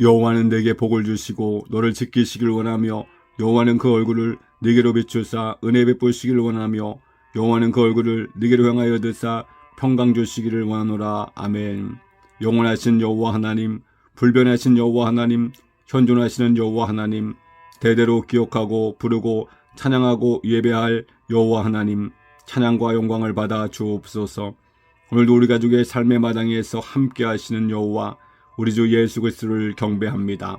여호와는 내게 복을 주시고 너를 지키시길 원하며 여호와는 그 얼굴을 네게로 비추사 은혜 베푸시길 원하며 여호와는 그 얼굴을 네게로 향하여 드사 평강 주시기를 원하노라. 아멘. 영원하신 여호와 하나님 불변하신 여호와 하나님 현존하시는 여호와 하나님 대대로 기억하고 부르고 찬양하고 예배할 여호와 하나님 찬양과 영광을 받아 주옵소서. 오늘도 우리 가족의 삶의 마당에서 함께 하시는 여호와 우리 주 예수 그리스도를 경배합니다.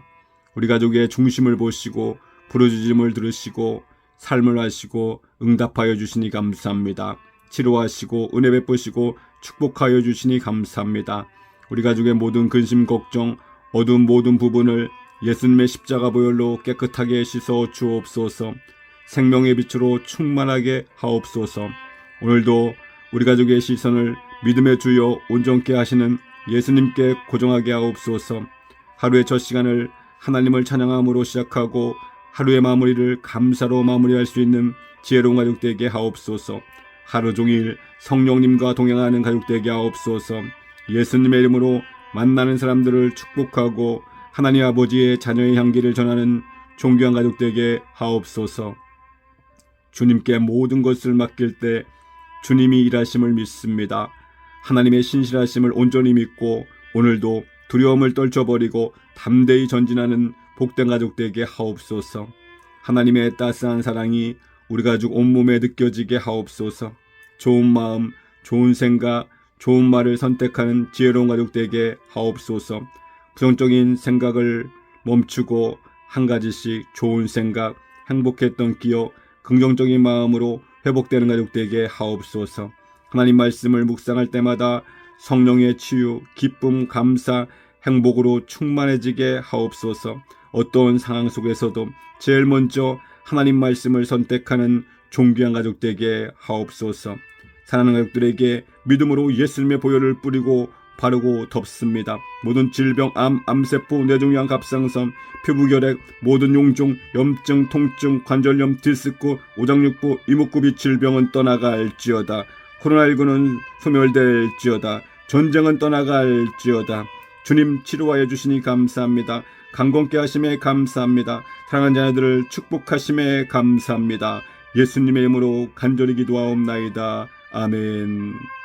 우리 가족의 중심을 보시고 부르짖음을 들으시고 삶을 하시고 응답하여 주시니 감사합니다. 치료하시고 은혜 베푸시고 축복하여 주시니 감사합니다. 우리 가족의 모든 근심 걱정 어두운 모든 부분을 예수님의 십자가 보혈로 깨끗하게 씻어 주옵소서. 생명의 빛으로 충만하게 하옵소서. 오늘도 우리 가족의 시선을 믿음의 주여 온전케 하시는 예수님께 고정하게 하옵소서. 하루의 첫 시간을 하나님을 찬양함으로 시작하고 하루의 마무리를 감사로 마무리할 수 있는 지혜로운 가족 되게 하옵소서. 하루 종일 성령님과 동행하는 가족 되게 하옵소서. 예수님의 이름으로 만나는 사람들을 축복하고 하나님 아버지의 자녀의 향기를 전하는 존귀한 가족 되게 하옵소서. 주님께 모든 것을 맡길 때 주님이 일하심을 믿습니다. 하나님의 신실하심을 온전히 믿고 오늘도 두려움을 떨쳐버리고 담대히 전진하는 복된 가족 되게 하옵소서. 하나님의 따스한 사랑이 우리 가족 온몸에 느껴지게 하옵소서. 좋은 마음, 좋은 생각, 좋은 말을 선택하는 지혜로운 가족 되게 하옵소서. 부정적인 생각을 멈추고 한 가지씩 좋은 생각, 행복했던 기억, 긍정적인 마음으로 회복되는 가족 되게 하옵소서. 하나님 말씀을 묵상할 때마다 성령의 치유, 기쁨, 감사, 행복으로 충만해지게 하옵소서. 어떠한 상황 속에서도 제일 먼저 하나님 말씀을 선택하는 존귀한 가족 되게 하옵소서. 사랑하는 가족들에게 믿음으로 예수님의 보혈을 뿌리고 바르고 덮습니다. 모든 질병, 암, 암세포, 뇌종양, 갑상선, 피부결핵, 모든 용종, 염증, 통증, 관절염, 디스크, 오장육부, 이목구비 질병은 떠나갈지어다. 코로나19는 소멸될지어다. 전쟁은 떠나갈지어다. 주님 치료하여 주시니 감사합니다. 강건케 하심에 감사합니다. 사랑하는 자녀들을 축복하심에 감사합니다. 예수님의 이름으로 간절히 기도하옵나이다. 아멘.